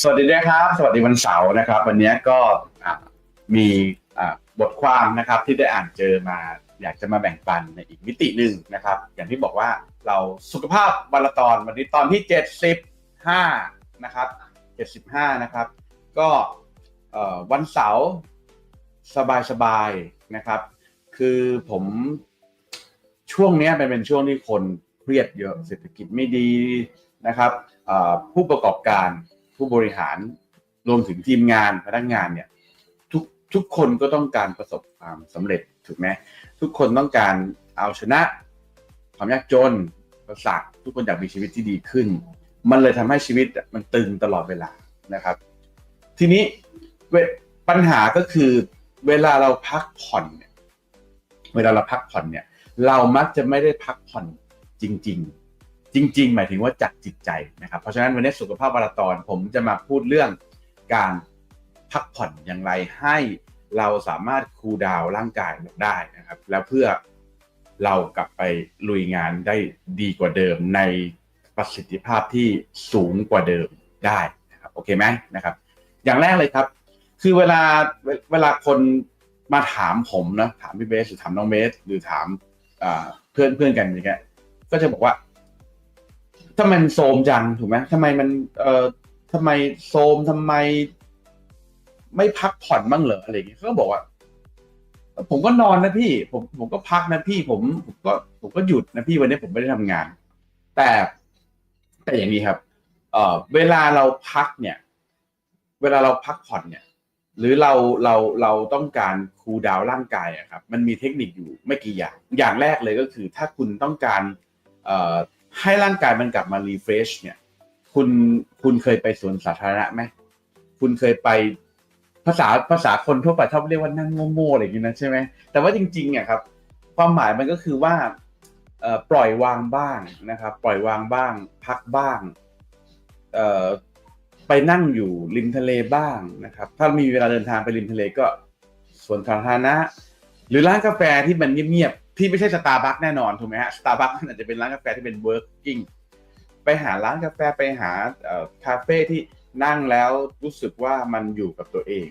สวัสดีนะครับ สวัสดีวันเสาร์นะครับ วันนี้ก็มีบทความนะครับที่ได้อ่านเจอมาอยากจะมาแบ่งปันในอีกมิติหนึ่งนะครับ อย่างที่บอกว่าเราสุขภาพวันละตอนวันนี้ตอนที่ 75 นะครับ 75 นะครับ ก็วันเสาร์สบายๆนะครับ คือผมช่วงนี้ยมันเป็นช่วงที่คนเครียดเยอะเศรษฐกิจไม่ดี นะครับผู้ประกอบการผู้บริหารรวมถึงทีมงานพนักงานเนี่ยทุกทุกคนก็ต้องการประสบความสำเร็จถูกไหมทุกคนต้องการเอาชนะ ความยากจนประสาททุกคนอยากมีชีวิตที่ดีขึ้น มันเลยทำให้ชีวิตมันตึงตลอดเวลานะครับ ทีนี้เวปัญหาก็คือเวลาเราพักผ่อนเนี่ยเวลาเราพักผ่อนเนี่ย เรามักจะไม่ได้พักผ่อนจริง ๆ จริง ๆ หมายถึงว่าจากจิตใจนะครับ เพราะฉะนั้นวันนี้สุขภาพวารตอนผมจะมาพูดเรื่องการพักผ่อนอย่างไรให้เราสามารถคูลดาวร่างกายได้นะครับ แล้วเพื่อเรากลับไปลุยงานได้ดีกว่าเดิมในประสิทธิภาพที่สูงกว่าเดิมได้นะครับโอเคไหมนะครับ อย่างแรกเลยครับ คือเวลาเวเวลาคนมาถามผมนะถามพี่เบสหรือถามน้องเบสหรือถามเพื่อนเพื่อนกันอย่างเงี้ยก็จะบอกว่า ทำไมมันโซมจังถูกไหมทำไมมัน เอ่อทำไมโซมทำไม ไม่พักผ่อนบ้างเหรออะไรอย่างเงี้ยเขาก็บอกว่า ผมก็นอนนะพี่ ผมผมก็พักนะพี่ ผมผมก็ผมก็หยุดนะพี่วันนี้ผมไม่ได้ทำงาน แต่แต่อย่างนี้ครับ เอ่อ เวลาเราพักเนี่ย เวลาเราพักผ่อนเนี่ย หรือเราเราเราต้องการคูลดาวน์ร่างกายอะครับ มันมีเทคนิคอยู่ไม่กี่อย่าง อย่างแรกเลยก็คือ ถ้าคุณต้องการ เอ่อ ให้ร่างกายมันกลับมารีเฟรชเนี่ย คุณคุณเคยไปสวนสาธารณะไหมคุณเคยไปภาษาภาษาคนทั่วไปชอบเรียกว่านั่งโง่ๆอะไรอย่างนี้นะใช่ไหมแต่ว่าจริงๆอะครับ ความหมายมันก็คือว่าปล่อยวางบ้างนะครับ ปล่อยวางบ้าง พักบ้างไปนั่งอยู่ริมทะเลบ้างนะครับ ถ้ามีเวลาเดินทางไปริมทะเลก็สวนสาธารณะหรือร้านกาแฟที่มันเงียบ ที่ไม่ใช่สตาร์บัคแน่นอนถูกไหมฮะสตาร์บัคอาจจะเป็นร้านกาแฟที่เป็น working ไปหาร้านกาแฟไปหาคาเฟ่ที่นั่งแล้วรู้สึกว่ามันอยู่กับตัวเอง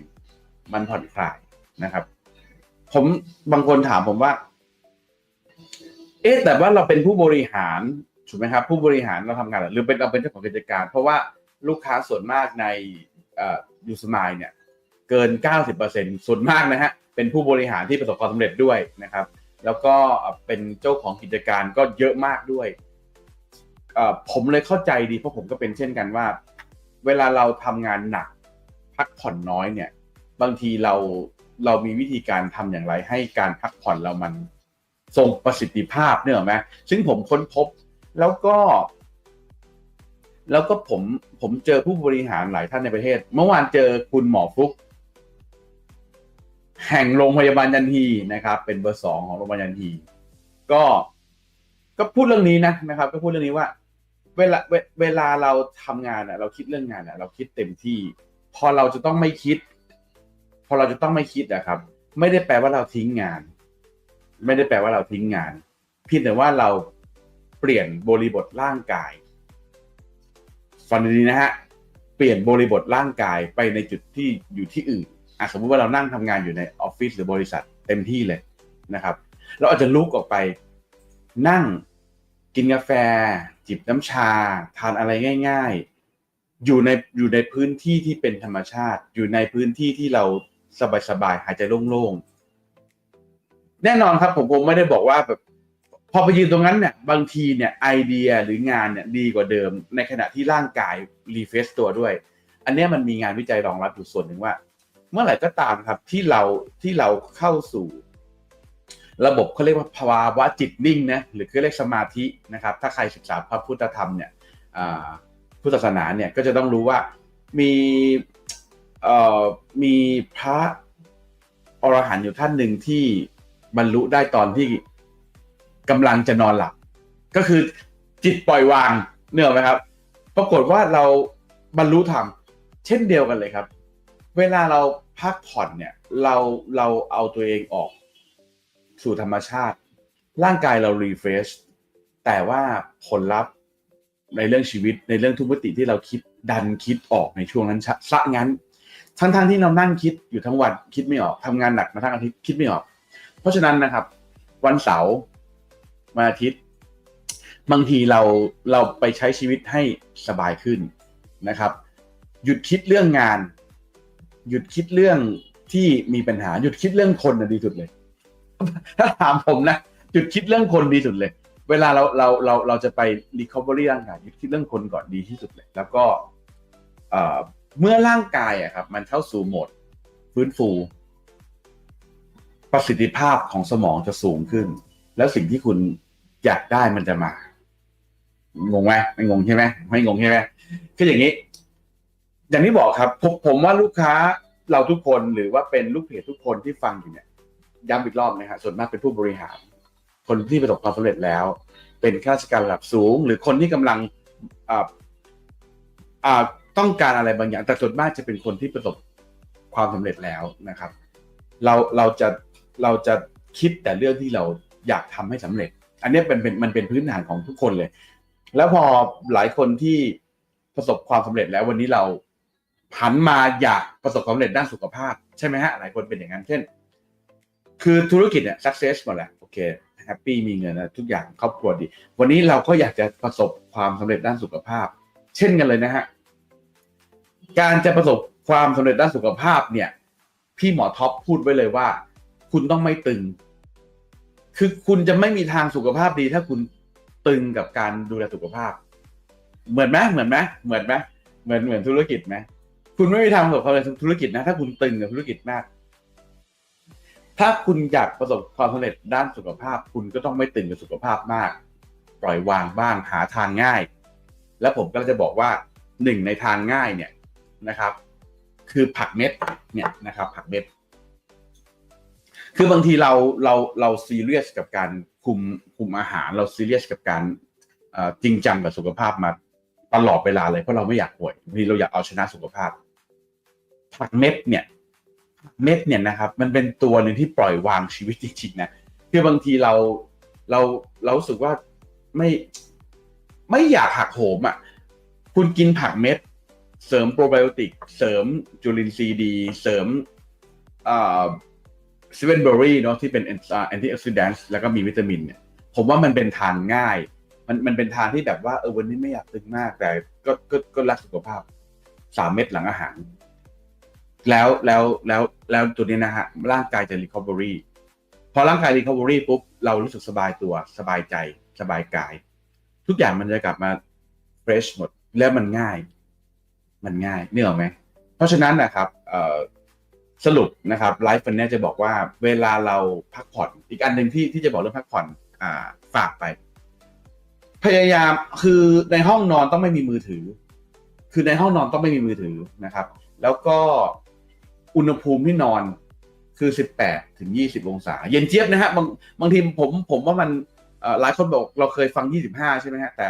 มันผ่อนคลายนะครับ ผมบางคนถามผมว่า เอ๊ะแต่ว่าเราเป็นผู้บริหารถูกไหมครับ ผู้บริหารเราทำงานหรือเป็นเราเป็นเจ้าของกิจการ เพราะว่าลูกค้าส่วนมากในยูสมายเนี่ย เกิน 90%ส่วนมากนะฮะเป็นผู้บริหารที่ประสบความสำเร็จด้วยนะครับ แล้วก็เป็นเจ้าของกิจการก็เยอะมากด้วย ผมเลยเข้าใจดีเพราะผมก็เป็นเช่นกันว่า เวลาเราทำงานหนัก พักผ่อนน้อยเนี่ย บางทีเราเรามีวิธีการทำอย่างไรให้การพักผ่อนเรามันทรงประสิทธิภาพเนี่ยหรอไหมซึ่งผมค้นพบแล้วก็ แล้วก็ผมผมเจอผู้บริหารหลายท่านในประเทศ เมื่อวานเจอคุณหมอฟลุก แห่งโรงพยาบาลยันทีนะครับ เป็นเบอร์สองของโรงพยาบาลยันที ก็ก็พูดเรื่องนี้นะนะครับ ก็พูดเรื่องนี้ว่า เวลาเวเวลาเราทำงานอะเราคิดเรื่องงานอะเราคิดเต็มที่ พอเราจะต้องไม่คิด พอเราจะต้องไม่คิดอะครับ ไม่ได้แปลว่าเราทิ้งงาน ไม่ได้แปลว่าเราทิ้งงานเพียงแต่ว่าเราเปลี่ยนบริบทร่างกายฟังดีนะฮะเปลี่ยนบริบทร่างกายไปในจุดที่อยู่ที่อื่น อะสมมติว่าเรานั่งทำงานอยู่ในออฟฟิศหรือบริษัทเต็มที่เลยนะครับ เราอาจจะลุกออกไปนั่งกินกาแฟ จิบน้ำชา ทานอะไรง่าย ๆ อยู่ในอยู่ในพื้นที่ที่เป็นธรรมชาติ อยู่ในพื้นที่ที่เราสบายๆหายใจโล่งๆแน่นอนครับผมผมไม่ได้บอกว่าแบบพอไปยืนตรงนั้นเนี่ยบางทีเนี่ยไอเดียหรืองานเนี่ยดีกว่าเดิม ในขณะที่ร่างกายรีเฟซตัวด้วย อันนี้มันมีงานวิจัยรองรับอยู่ส่วนหนึ่งว่า เมื่อไหร่ก็ตามครับที่เราที่เราเข้าสู่ ระบบเขาเรียกว่าภาวะจิตนิ่งนะหรือเขาเรียกสมาธินะครับ ถ้าใครศึกษาพระพุทธธรรมเนี่ยพุทธศาสนาเนี่ยก็จะต้องรู้ว่ามีมีพระอรหันต์อยู่ท่านหนึ่งที่บรรลุได้ตอนที่กำลังจะนอนหลับ ก็คือจิตปล่อยวางเนื้อไหมครับ ปรากฏว่าเราบรรลุธรรมเช่นเดียวกันเลยครับ เวลาเรา พักผ่อนเนี่ยเราเราเอาตัวเองออกสู่ธรรมชาติ ร่างกายเรารีเฟรชแต่ว่าผลลัพธ์ในเรื่องชีวิตในเรื่องทุกมิติที่เราคิดดันคิดออกในช่วงนั้นซะงั้น ทั้งๆทที่เรานั่งคิดอยู่ทั้งวันคิดไม่ออกทำงานหนักมาทั้งอาทิตย์คิดไม่ออก เพราะฉะนั้นนะครับ วันเสาร์วันอาทิตย์ บางทีเราเราไปใช้ชีวิตให้สบายขึ้นนะครับ หยุดคิดเรื่องงาน หยุดคิดเรื่องที่มีปัญหาหยุดคิดเรื่องคนนะดีสุดเลย ถ้าถามผมนะหยุดคิดเรื่องคนดีสุดเลย เวลาเราเราเราเราจะไป recovery ร่างกายหยุดคิดเรื่องคนก่อนดีที่สุดเลย แล้วก็เอ่อเมื่อร่างกายอะครับ มันเข้าสู่โหมดฟื้นฟู ประสิทธิภาพของสมองจะสูงขึ้น แล้วสิ่งที่คุณอยากได้มันจะมางงไหมไม่งงใช่ไหมไม่งงใช่ไหมคืออย่างนี้ อย่างที่บอกครับผมผมว่าลูกค้าเราทุกคนหรือว่าเป็นลูกเพจทุกคนที่ฟังอยู่เนี่ยย้ำอีกรอบนะฮะส่วนมากเป็นผู้บริหาร คนที่ประสบความสำเร็จแล้ว เป็นข้าราชการระดับสูง หรือคนที่กำลังต้องการอะไรบางอย่าง แต่ส่วนมากจะเป็นคนที่ประสบความสำเร็จแล้วนะครับ เราเราจะเราจะคิดแต่เรื่องที่เราอยากทำให้สำเร็จ อันนี้เป็นเป็นมันเป็นพื้นฐานของทุกคนเลย แล้วพอหลายคนที่ประสบความสำเร็จแล้ววันนี้เรา หันมาอยากประสบความสำเร็จด้านสุขภาพ ใช่ไหมฮะ หลายคนเป็นอย่างนั้นเช่น คือธุรกิจเนี่ย success หมดแหละโอเคแฮปปี้มีเงินนะทุกอย่างครอบครัวดี วันนี้เราก็อยากจะประสบความสำเร็จด้านสุขภาพ เช่นกันเลยนะฮะการจะประสบความสำเร็จด้านสุขภาพเนี่ย พี่หมอท็อปพูดไว้เลยว่า คุณต้องไม่ตึง คือคุณจะไม่มีทางสุขภาพดี ถ้าคุณตึงกับการดูแลสุขภาพ เหมือนไหมเหมือนไหมเหมือนไหมเหมือนเหมือนธุรกิจไหม คุณไม่มีทางประสบความสำเร็จธุรกิจนะ ถ้าคุณตึงกับธุรกิจมาก ถ้าคุณอยากประสบความสำเร็จด้านสุขภาพ คุณก็ต้องไม่ตึงกับสุขภาพมาก ปล่อยวางบ้างหาทางง่าย แล้วผมก็จะบอกว่าหนึ่งในทางง่ายเนี่ยนะครับ คือผักเม็ดเนี่ยนะครับ ผักเม็ดคือบางทีเราเราเราซีเรียสกับการคุมคุมอาหารเราซีเรียสกับการจริงจังกับสุขภาพมา ตลอดเวลาเลยเพราะเราไม่อยากป่วยบางทีเราอยากเอาชนะสุขภาพผักเม็ดเนี่ยเม็ดเนี่ยนะครับ มันเป็นตัวหนึ่งที่ปล่อยวางชีวิตจริงๆนะคือบางทีเราเราเราสึกว่าไม่ไม่อยากหักโหมอะคุณกินผักเม็ด เสริมโปรไบโอติก เสริมจุลินทรีย์ดี เสริมอ่าซเวนเบอรี่เนาะที่เป็นแอนตี้ออกซิแดนต์แล้วก็มีวิตามินเนี่ยผมว่ามันเป็นทางง่าย มันมันเป็นทางที่แบบว่าเออวันนี้ไม่อยากตึงมากแต่ก็ก็ก็รักสุขภาพสามเม็ดหลังอาหาร แล้วแล้วแล้วแล้วตัวนี้นะฮะร่างกายจะ recovery พอร่างกาย recovery ปุ๊บเรารู้สึกสบายตัวสบายใจสบายกาย ทุกอย่างมันจะกลับมา fresh หมดแล้วมันง่าย มันง่ายนี่หรอไหมเพราะฉะนั้นนะครับสรุปนะครับไลฟ์วันเนี้จะบอกว่าเวลาเราพักผ่อน อีกอันหนึ่งที่ที่จะบอกเรื่องพักผ่อนอฝากไป พยายามคือในห้องนอนต้องไม่มีมือถือ คือในห้องนอนต้องไม่มีมือถือนะครับ แล้วก็อุณหภูมิที่นอนคือ 18ถึง20 องศา เย็นเจี๊ยบนะฮะบางบางทีผมผมว่ามันหลายคนบอกเราเคยฟัง 25 ใช่ไหมฮะ แต่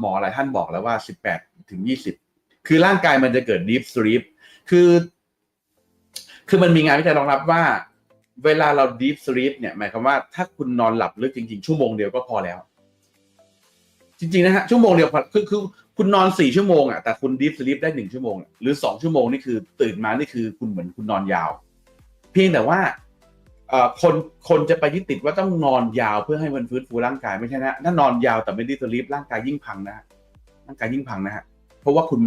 หมอหลายท่านบอกแล้วว่า 18ถึง20 คือร่างกายมันจะเกิด deep sleep คือ คือมันมีงานวิจัยรองรับว่า เวลาเรา deep sleep เนี่ยหมายความว่าถ้าคุณนอนหลับลึกจริงๆ ชั่วโมงเดียวก็พอแล้ว จริงๆนะฮะชั่วโมงเดียวคือคือคุณนอนสี่ชั่วโมงอะแต่คุณ deep sleep ได้หนึ่งชั่วโมง หรือสองชั่วโมงนี่คือตื่นมานี่คือคุณเหมือนคุณนอนยาว เพียงแต่ว่าคนคนจะไปยึดติดว่าต้องนอนยาวเพื่อให้มันฟื้นฟูร่างกายไม่ใช่นะถ้านอนยาวแต่ไม่ deep sleep ร่างกายยิ่งพังนะร่างกายยิ่งพังนะฮะเพราะว่าคุณ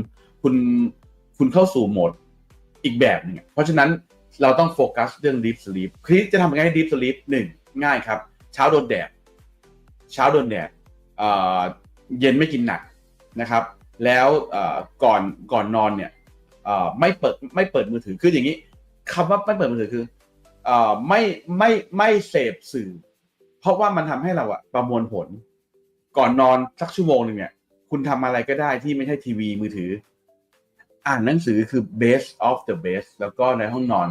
คุณคุณเข้าสู่โหมดอีกแบบหนึงเพราะฉะนั้นเราต้องโฟกัสเรื่อง deep sleep คริสจะทำยังไงให้ deep sleep หนึ่งง่ายครับ เช้าโดนแดดเช้าโดนแดด เย็นไม่กินหนักนะครับ แล้วก่อนก่อนนอนเนี่ยไม่เปิดไม่เปิดมือถือคืออย่างนี้คำว่าไม่เปิดมือถือคือไม่ไม่ไม่เสพสื่อ เพราะว่ามันทำให้เราอะประมวลผล ก่อนนอนสักชั่วโมงหนึ่งเนี่ย คุณทำอะไรก็ได้ที่ไม่ใช่ทีวีมือถือ อ่านหนังสือคือ best of the best แล้วก็ในห้องนอน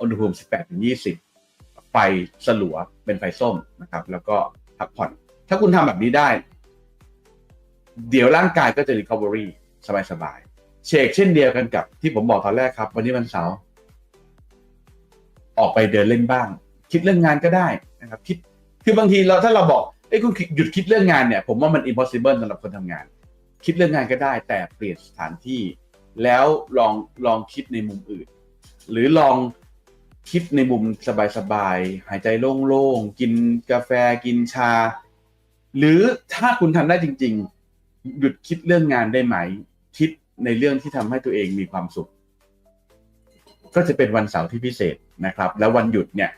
อุณหภูมิ18ถึง20 ไฟสลัวเป็นไฟส้มนะครับ แล้วก็พักผ่อน ถ้าคุณทำแบบนี้ได้ เดี๋ยวร่างกายก็จะ recovery สบายๆเชกเช่นเดียวกันกับที่ผมบอกตอนแรกครับ วันนี้วันเสาร์ออกไปเดินเล่นบ้าง คิดเรื่องงานก็ได้นะครับ คิดคือบางทีเราถ้าเราบอกเอ้ยคุณหยุดคิดเรื่องงานเนี่ย ผมว่ามัน impossible สำหรับคนทำงาน คิดเรื่องงานก็ได้ แต่เปลี่ยนสถานที่ แล้วลองลองคิดในมุมอื่น หรือลองคิดในมุมสบายๆหายใจโล่งๆกินกาแฟกินชา หรือถ้าคุณทำได้จริง ๆ หยุดคิดเรื่องงานได้ไหม คิดในเรื่องที่ทำให้ตัวเองมีความสุข ก็จะเป็นวันเสาร์ที่พิเศษนะครับ แล้ววันหยุดเนี่ย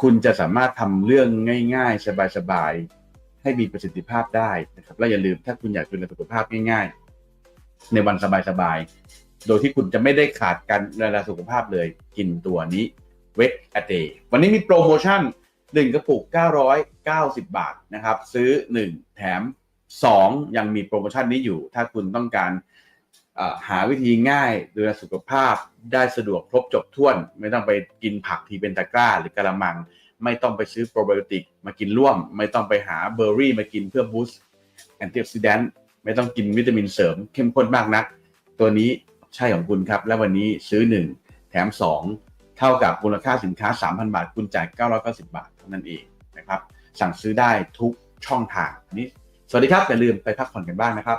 คุณจะสามารถทำเรื่องง่าย ๆ สบายๆให้มีประสิทธิภาพได้นะครับ แล้วอย่าลืมถ้าคุณอยากดูแลสุขภาพง่าย ๆ ในวันสบายๆโดยที่คุณจะไม่ได้ขาดการดูแลสุขภาพเลย กินตัวนี้เวกอเดย์วันนี้มีโปรโมชั่น1กระปุก 990 บาทนะครับ ซื้อ 1 แถม 2 ยังมีโปรโมชั่นนี้อยู่ ถ้าคุณต้องการหาวิธีง่ายดูแลสุขภาพได้สะดวกครบจบถ้วน ไม่ต้องไปกินผักทีเป็นตะกร้า หรือกระมัง ไม่ต้องไปซื้อโปรไบโอติกมากินร่วม ไม่ต้องไปหาเบอร์รี่มากินเพื่อบูสต์แอนตี้ออกซิแดนต์ไม่ต้องกินวิตามินเสริมเข้มข้นมากนัก ตัวนี้ใช่ของคุณครับ และวันนี้ซื้อ 1 แถม 2 เท่ากับมูลค่าสินค้า 3,000 บาท คุณจ่าย 990 บาทเท่านั้นเองนะครับสั่งซื้อได้ทุกช่องทางนี้ สวัสดีครับอย่าลืมไปพักผ่อนกันบ้างนะครับ